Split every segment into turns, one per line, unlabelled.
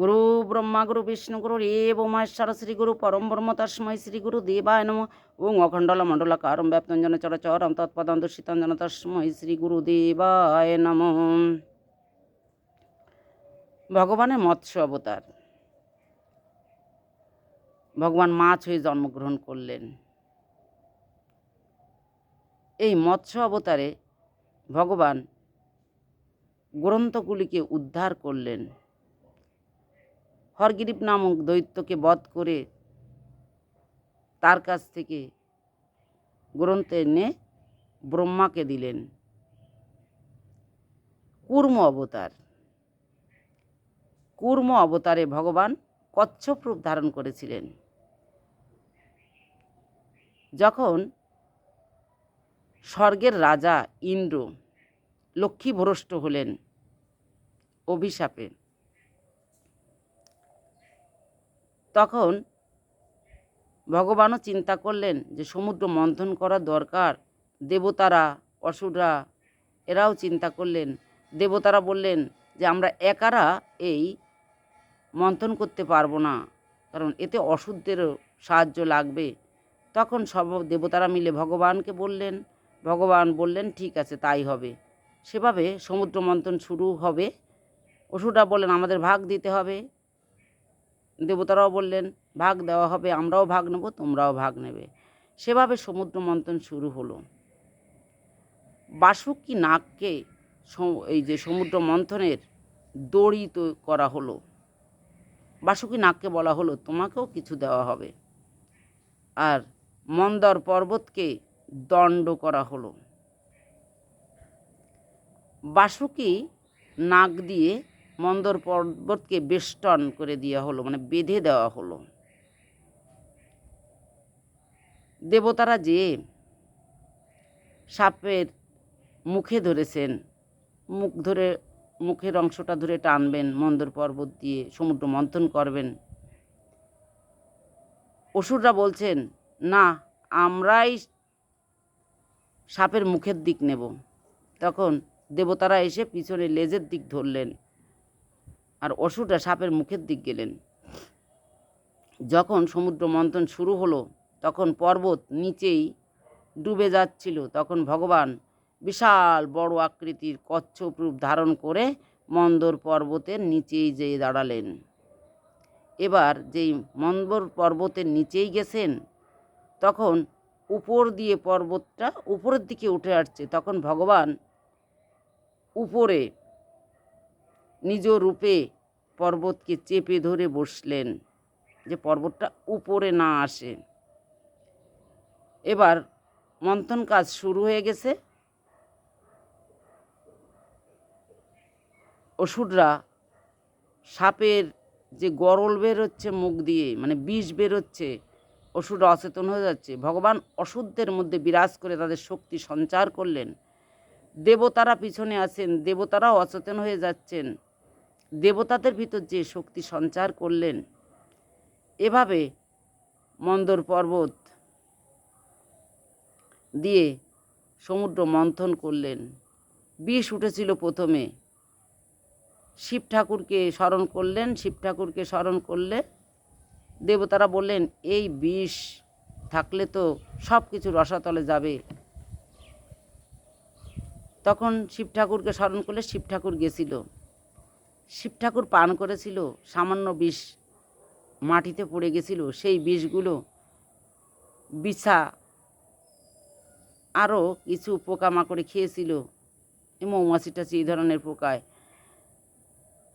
গুরু ব্রহ্মা গুরু বিষ্ণু গুরু রে উমাশ্বর শ্রী গুরু পরম ব্রহ্ম তস্ময় শ্রী গুরু দেবায় নম ও অখণ্ডল কারম ব্যাপ্তঞ্জন চরম তৎপদম দূষিতঞ্জন তস্ময় শ্রী গুরু দেবায় নম ভগবানের মৎস্য অবতার ভগবান মাছ হয়ে জন্মগ্রহণ করলেন এই মৎস্য অবতারে ভগবান গ্রন্থগুলিকে উদ্ধার করলেন হরগিরিপ নামক দৈত্যকে বধ করে তার কাছ থেকে গ্রন্থ এনে ব্রহ্মাকে দিলেন কুর্ম অবতার কুর্ম অবতারে ভগবান কচ্ছপ রূপ ধারণ করেছিলেন যখন স্বর্গের রাজা ইন্দ্র লক্ষ্মী হলেন অভিশাপে তখন ভগবানও চিন্তা করলেন যে সমুদ্র মন্থন করা দরকার দেবতারা অসুররা এরাও চিন্তা করলেন দেবতারা বললেন যে আমরা একারা এই মন্থন করতে পারবো না কারণ এতে অসুরদেরও সাহায্য লাগবে তখন সব দেবতারা মিলে ভগবানকে বললেন ভগবান বললেন ঠিক আছে তাই হবে সেভাবে সমুদ্র মন্থন শুরু হবে অসুররা বললেন আমাদের ভাগ দিতে হবে দেবতারাও বললেন ভাগ দেওয়া হবে আমরাও ভাগ নেব তোমরাও ভাগ নেবে সেভাবে সমুদ্র মন্থন শুরু হলো বাসুকি নাককে এই যে সমুদ্র মন্থনের দড়ি তো করা হলো বাসুকি নাককে বলা হলো তোমাকেও কিছু দেওয়া হবে আর মন্দর পর্বতকে দণ্ড করা হলো বাসুকি নাক দিয়ে মন্দর পর্বতকে বেষ্টন করে দেওয়া হলো মানে বেঁধে দেওয়া হলো দেবতারা যে সাপের মুখে ধরেছেন মুখ ধরে মুখের অংশটা ধরে টানবেন মন্দর পর্বত দিয়ে সমুদ্র মন্থন করবেন অসুররা বলছেন না আমরাই সাপের মুখের দিক নেব তখন দেবতারা এসে পিছনে লেজের দিক ধরলেন আর অসুরটা সাপের মুখের দিক গেলেন যখন সমুদ্র মন্থন শুরু হলো তখন পর্বত নিচেই ডুবে যাচ্ছিল তখন ভগবান বিশাল বড় আকৃতির কচ্ছপ রূপ ধারণ করে মন্দর পর্বতের নিচেই যেয়ে দাঁড়ালেন এবার যেই মন্দর পর্বতের নিচেই গেছেন তখন উপর দিয়ে পর্বতটা উপরের দিকে উঠে আসছে তখন ভগবান উপরে নিজ রূপে পর্বতকে চেপে ধরে বসলেন যে পর্বতটা উপরে না আসে এবার মন্থন কাজ শুরু হয়ে গেছে ওষুধরা সাপের যে গরল বেরোচ্ছে মুখ দিয়ে মানে বিষ বেরোচ্ছে ওষুধ অচেতন হয়ে যাচ্ছে ভগবান অশুদ্ধের মধ্যে বিরাজ করে তাদের শক্তি সঞ্চার করলেন দেবতারা পিছনে আছেন দেবতারাও অচেতন হয়ে যাচ্ছেন দেবতাদের ভিতর যে শক্তি সঞ্চার করলেন এভাবে মন্দর পর্বত দিয়ে সমুদ্র মন্থন করলেন বিষ উঠেছিল প্রথমে শিব ঠাকুরকে স্মরণ করলেন শিব ঠাকুরকে স্মরণ করলে দেবতারা বললেন এই বিষ থাকলে তো সব কিছু রসাতলে যাবে তখন শিব ঠাকুরকে স্মরণ করলে শিব ঠাকুর গেছিল শিব ঠাকুর পান করেছিল সামান্য বিষ মাটিতে পড়ে গেছিল সেই বিষগুলো বিছা আরও কিছু পোকামাকড়ে খেয়েছিল মৌমাছি টাছি এই ধরনের পোকায়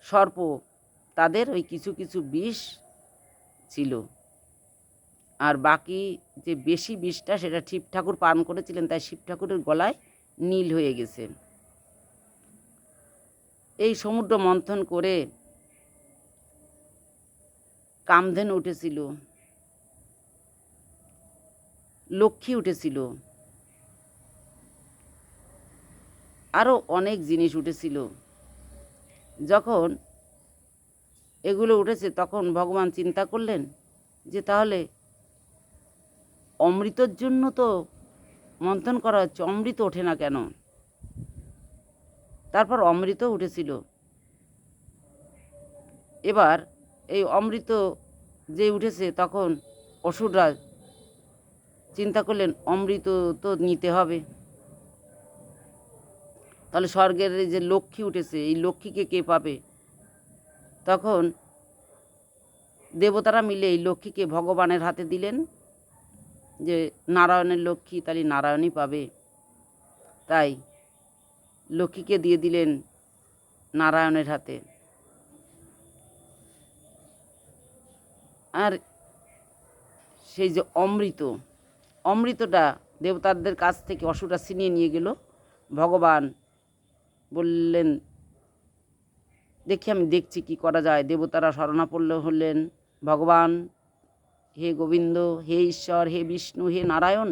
সর্প তাদের ওই কিছু কিছু বিষ ছিল আর বাকি যে বেশি বিষটা সেটা শিব ঠাকুর পান করেছিলেন তাই শিব ঠাকুরের গলায় নীল হয়ে গেছে এই সমুদ্র মন্থন করে কামধেন উঠেছিল লক্ষ্মী উঠেছিল আরও অনেক জিনিস উঠেছিল যখন এগুলো উঠেছে তখন ভগবান চিন্তা করলেন যে তাহলে অমৃতর জন্য তো মন্থন করা হচ্ছে অমৃত ওঠে না কেন তারপর অমৃত উঠেছিল এবার এই অমৃত যে উঠেছে তখন অসুররাজ চিন্তা করলেন অমৃত তো নিতে হবে তাহলে স্বর্গের যে লক্ষ্মী উঠেছে এই লক্ষ্মীকে কে পাবে তখন দেবতারা মিলে এই লক্ষ্মীকে ভগবানের হাতে দিলেন যে নারায়ণের লক্ষ্মী তাহলে নারায়ণই পাবে তাই লক্ষ্মীকে দিয়ে দিলেন নারায়ণের হাতে আর সেই যে অমৃত অমৃতটা দেবতাদের কাছ থেকে অসুরটা ছিনিয়ে নিয়ে গেল ভগবান বললেন দেখি আমি দেখছি কি করা যায় দেবতারা শরণাপল্ল হলেন ভগবান হে গোবিন্দ হে ঈশ্বর হে বিষ্ণু হে নারায়ণ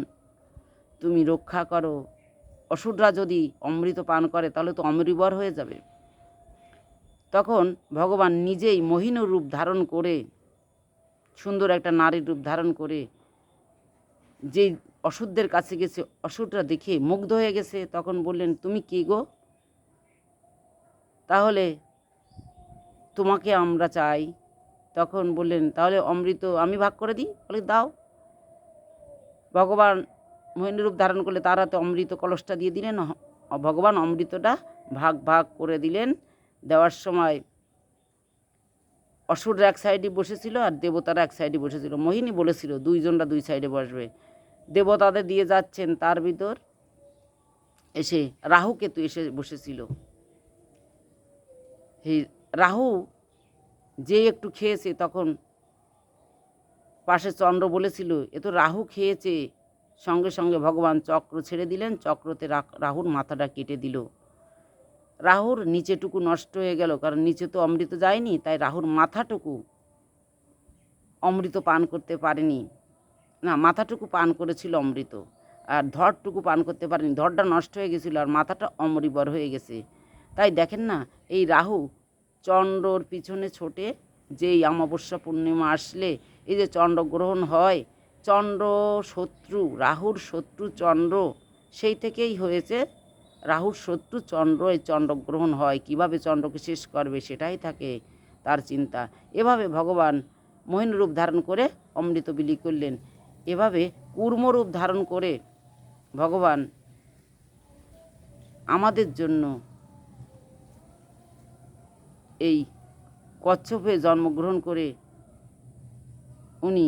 তুমি রক্ষা করো অসুররা যদি অমৃত পান করে তাহলে তো অমৃবর হয়ে যাবে তখন ভগবান নিজেই মহিন রূপ ধারণ করে সুন্দর একটা নারীর রূপ ধারণ করে যে অসুরদের কাছে গেছে অসুররা দেখে মুগ্ধ হয়ে গেছে তখন বললেন তুমি কি গো তাহলে তোমাকে আমরা চাই তখন বললেন তাহলে অমৃত আমি ভাগ করে দিই বলে দাও ভগবান মহিনীরূপ ধারণ করলে তার হাতে অমৃত কলসটা দিয়ে দিলেন ভগবান অমৃতটা ভাগ ভাগ করে দিলেন দেওয়ার সময় অসুর এক সাইডে বসেছিল আর দেবতারা এক সাইডে বসেছিল মোহিনী বলেছিল দুইজনরা দুই সাইডে বসবে দেবতাদের দিয়ে যাচ্ছেন তার ভিতর এসে রাহু কেতু এসে বসেছিল রাহু যে একটু খেয়েছে তখন পাশে চন্দ্র বলেছিল এ তো রাহু খেয়েছে সঙ্গে সঙ্গে ভগবান চক্র ছেড়ে দিলেন চক্রতে রাহুর মাথাটা কেটে দিল রাহুর নিচেটুকু নষ্ট হয়ে গেল কারণ নিচে তো অমৃত যায়নি তাই রাহুর মাথাটুকু অমৃত পান করতে পারেনি না মাথাটুকু পান করেছিল অমৃত আর ধরটুকু পান করতে পারেনি ধরটা নষ্ট হয়ে গেছিলো আর মাথাটা অমরিবর হয়ে গেছে তাই দেখেন না এই রাহু চন্দ্রর পিছনে ছোটে যেই অমাবস্যা পূর্ণিমা আসলে এই যে চন্দ্রগ্রহণ হয় চন্দ্র শত্রু রাহুর শত্রু চন্দ্র সেই থেকেই হয়েছে রাহুর শত্রু চন্দ্র এই চন্দ্রগ্রহণ হয় কিভাবে চন্দ্রকে শেষ করবে সেটাই থাকে তার চিন্তা এভাবে ভগবান মহিন রূপ ধারণ করে অমৃত বিলি করলেন এভাবে কূর্মরূপ ধারণ করে ভগবান আমাদের জন্য এই কচ্ছপে জন্মগ্রহণ করে উনি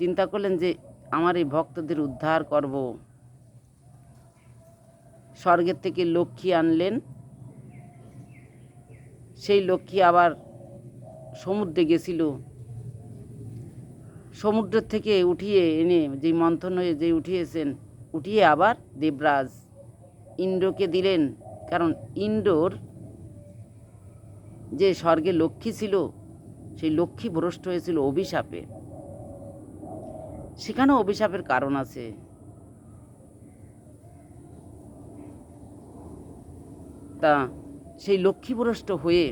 চিন্তা করলেন যে আমার এই ভক্তদের উদ্ধার করব স্বর্গের থেকে লক্ষ্মী আনলেন সেই লক্ষ্মী আবার সমুদ্রে গেছিল সমুদ্রের থেকে উঠিয়ে এনে যে মন্থন হয়ে যে উঠিয়েছেন উঠিয়ে আবার দেবরাজ ইন্দ্রকে দিলেন কারণ ইন্দ্রর যে স্বর্গে লক্ষ্মী ছিল সেই লক্ষ্মী ভ্রষ্ট হয়েছিল অভিশাপে সেখানেও অভিশাপের কারণ আছে তা সেই লক্ষ্মীপুরষ্ট হয়ে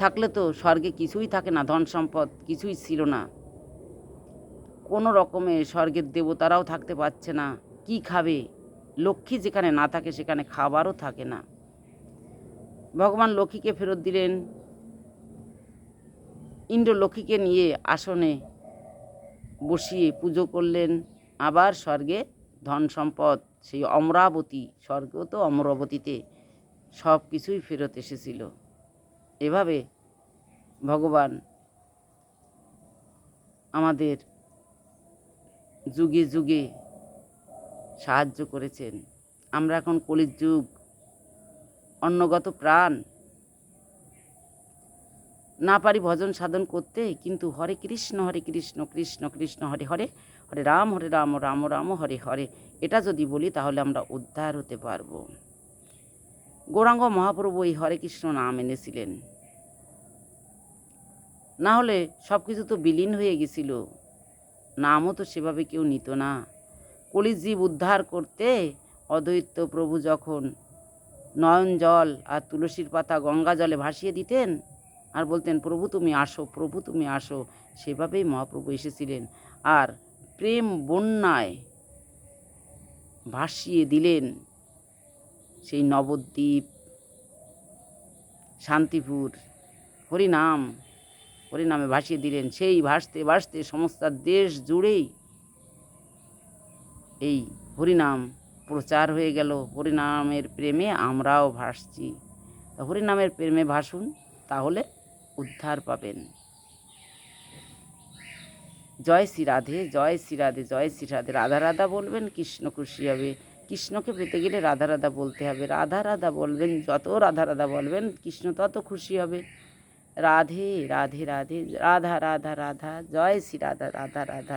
থাকলে তো স্বর্গে কিছুই থাকে না ধন সম্পদ কিছুই ছিল না কোনো রকমে স্বর্গের দেবতারাও থাকতে পারছে না কি খাবে লক্ষ্মী যেখানে না থাকে সেখানে খাবারও থাকে না ভগবান লক্ষ্মীকে ফেরত দিলেন ইন্দ্র লক্ষ্মীকে নিয়ে আসনে বসিয়ে পুজো করলেন আবার স্বর্গে ধন সম্পদ সেই অমরাবতী স্বর্গ তো অমরাবতীতে সব কিছুই ফেরত এসেছিল এভাবে ভগবান আমাদের যুগে যুগে সাহায্য করেছেন আমরা এখন কলির যুগ অন্নগত প্রাণ না পারি ভজন সাধন করতে কিন্তু হরে কৃষ্ণ হরে কৃষ্ণ কৃষ্ণ কৃষ্ণ হরে হরে হরে রাম হরে রাম রাম রাম হরে হরে এটা যদি বলি তাহলে আমরা উদ্ধার হতে পারব গৌরাঙ্গ মহাপ্রভু এই হরে কৃষ্ণ নাম এনেছিলেন না হলে সব কিছু তো বিলীন হয়ে গেছিল নামও তো সেভাবে কেউ নিত না কলিজীব উদ্ধার করতে অদ্বৈত প্রভু যখন নয়ন জল আর তুলসীর পাতা গঙ্গা জলে ভাসিয়ে দিতেন আর বলতেন প্রভু তুমি আসো প্রভু তুমি আসো সেভাবেই মহাপ্রভু এসেছিলেন আর প্রেম বন্যায় ভাসিয়ে দিলেন সেই নবদ্বীপ শান্তিপুর হরিনাম হরিনামে ভাসিয়ে দিলেন সেই ভাসতে ভাসতে সমস্ত দেশ জুড়েই এই হরিনাম প্রচার হয়ে গেল হরিনামের প্রেমে আমরাও ভাসছি হরিনামের প্রেমে ভাসুন তাহলে উদ্ধার পাবেন জয় শ্রী রাধে জয় শ্রী রাধে জয় শ্রী রাধে রাধা রাধা বলবেন কৃষ্ণ খুশি হবে কৃষ্ণকে পেতে গেলে রাধা রাধা বলতে হবে রাধা রাধা বলবেন যত রাধা রাধা বলবেন কৃষ্ণ তত খুশি হবে রাধে রাধে রাধে রাধা রাধা রাধা জয় শ্রী রাধা রাধা রাধা রাধা